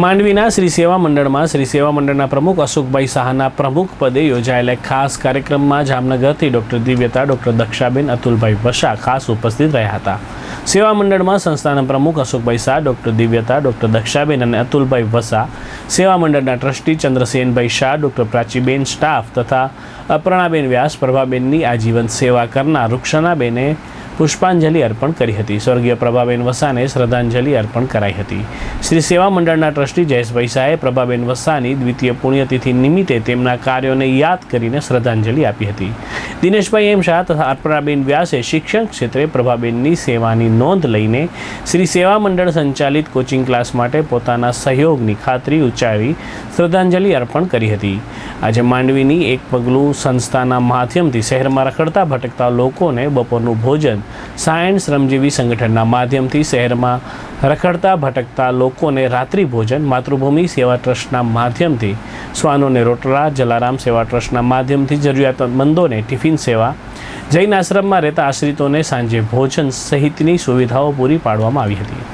માંડવીના શ્રી સેવા મંડળમાં શ્રી સેવા મંડળના પ્રમુખ અશોકભાઈ શાહના પ્રમુખ પદે યોજાયેલા ખાસ કાર્યક્રમમાં જામનગરથી ડૉક્ટર દિવ્યતા, ડૉક્ટર દક્ષાબેન, અતુલભાઈ વશા ખાસ ઉપસ્થિત રહ્યા હતા. સેવા મંડળમાં સંસ્થાના પ્રમુખ અશોકભાઈ શાહ, ડૉક્ટર દિવ્યતા, ડૉક્ટર દક્ષાબેન અને અતુલભાઈ વસા સેવા મંડળના trustee Chandrasenbhai Shah, doctor Prachiben staff તથા અપર્ણાબેન વ્યાસ, પ્રભાબેનની આજીવન સેવા કરનાર રૂક્ષનાબેને પુષ્પાંજલિ અર્પણ કરી હતી. સ્વર્ગીય પ્રભાબેન વસાને શ્રદ્ધાંજલિ અર્પણ કરાઈ હતી. શ્રી સેવા મંડળના ટ્રસ્ટી જયેશભાઈ શાહે પ્રભાબેન વસાની દ્વિતીય પુણ્યતિથિ નિમિત્તે તેમના કાર્યોને યાદ કરીને શ્રદ્ધાંજલિ આપી હતી. દિનેશભાઈ એમ શાહ તથા અર્પણાબેન વ્યાસે શિક્ષણ ક્ષેત્રે પ્રભાબેનની સેવાની નોંધ લઈને શ્રી સેવા મંડળ સંચાલિત કોચિંગ ક્લાસ માટે પોતાના સહયોગની ખાતરી ઉચ્ચાવી શ્રદ્ધાંજલિ અર્પણ કરી હતી. આજે માંડવીની એક પગલું સંસ્થાના માધ્યમથી શહેરમાં રખડતા ભટકતા લોકોને બપોરનું ભોજન, સાયન્સ શ્રમજીવી સંગઠનના માધ્યમથી શહેરમાં રખડતા ભટકતા લોકોને રાત્રિ ભોજન, માતૃભૂમિ સેવા ટ્રસ્ટના માધ્યમથી શ્વાનોને રોટલા, જલારામ સેવા ટ્રસ્ટના માધ્યમથી જરૂરિયાતમંદોને ટિફિન સેવા. જૈન આશ્રમમાં રહેતા આશ્રિતોને સાંજે ભોજન સહિતની સુવિધાઓ પૂરી પાડવામાં આવી હતી.